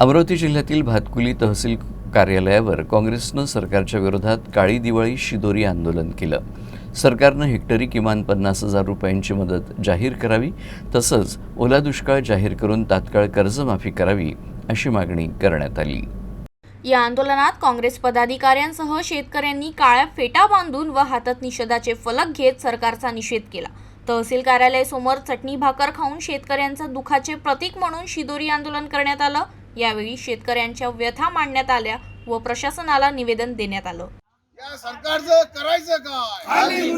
अमरावती जिल्ह्यातील भातकुली तहसील कार्यालयावर काँग्रेसनं सरकारच्या विरोधात काळी दिवाळी शिदोरी आंदोलन केलं. सरकारनं हेक्टरी किमान पन्नास हजार रुपयांची मदत जाहीर करावी तसंच ओला दुष्काळ जाहीर करून तात्काळ कर्जमाफी करावी अशी मागणी करण्यात आली. या आंदोलनात काँग्रेस पदाधिकाऱ्यांसह शेतकऱ्यांनी काळ्या फेटा बांधून व हातात निषेधाचे फलक घेत सरकारचा निषेध केला. तहसील कार्यालयासमोर चटणी भाकर खाऊन शेतकऱ्यांचा दुखाचे प्रतीक म्हणून शिदोरी आंदोलन करण्यात आलं. यावेळी शेतकऱ्यांच्या व्यथा मांडण्यात आल्या व प्रशासनाला निवेदन देण्यात आलं. या सरकारचं करायचं काय?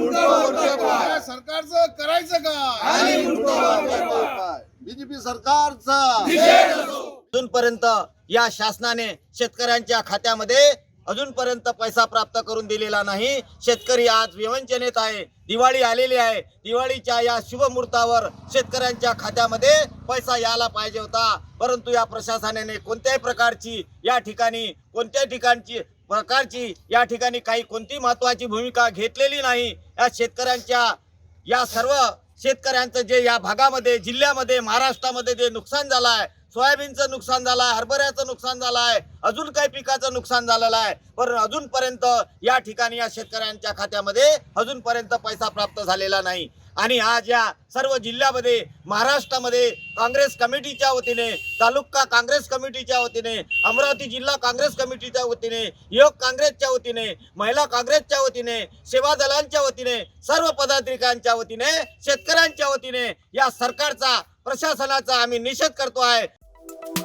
या सरकारचं करायचं काय? बीजेपी सरकारचा. अजूनपर्यंत या शासनाने शेतकऱ्यांच्या खात्यामध्ये अजूनपर्यंत पैसा प्राप्त करून दिलेला नाही. शेतकरी आज विवंचनेत आहे. दिवाळी आलेली आहे. दिवाळीच्या या शुभमुहूर्तावर शेतकऱ्यांच्या खात्यामध्ये पैसा यायला पाहिजे होता. परंतु या प्रशासनाने कोणत्याही प्रकारची या ठिकाणी कोणत्याही ठिकाणची प्रकारची या ठिकाणी काही कोणती महत्वाची भूमिका घेतलेली नाही. या शेतकऱ्यांच्या या सर्व शेतकऱ्यांचं जे या भागामध्ये जिल्ह्यामध्ये महाराष्ट्रामध्ये जे नुकसान झालं आहे सोयाबीनचं नुकसान झालं आहे हरभऱ्याचं नुकसान झालं आहे अजून काही पिकाचं नुकसान झालेलं आहे. पण अजूनपर्यंत या ठिकाणी या शेतकऱ्यांच्या खात्यामध्ये अजूनपर्यंत पैसा प्राप्त झालेला नाही. आणि आज या सर्व जिल्ह्यामध्ये महाराष्ट्रामध्ये काँग्रेस कमिटीच्या वतीने तालुका काँग्रेस कमिटीच्या वतीने अमरावती जिल्हा काँग्रेस कमिटीच्या वतीने युवक काँग्रेसच्या वतीने महिला काँग्रेसच्या वतीने सेवा दलांच्या वतीने सर्व पदाधिकाऱ्यांच्या वतीने शेतकऱ्यांच्या वतीने या सरकारचा प्रशासनाचा आम्ही निषेध करतो आहे. you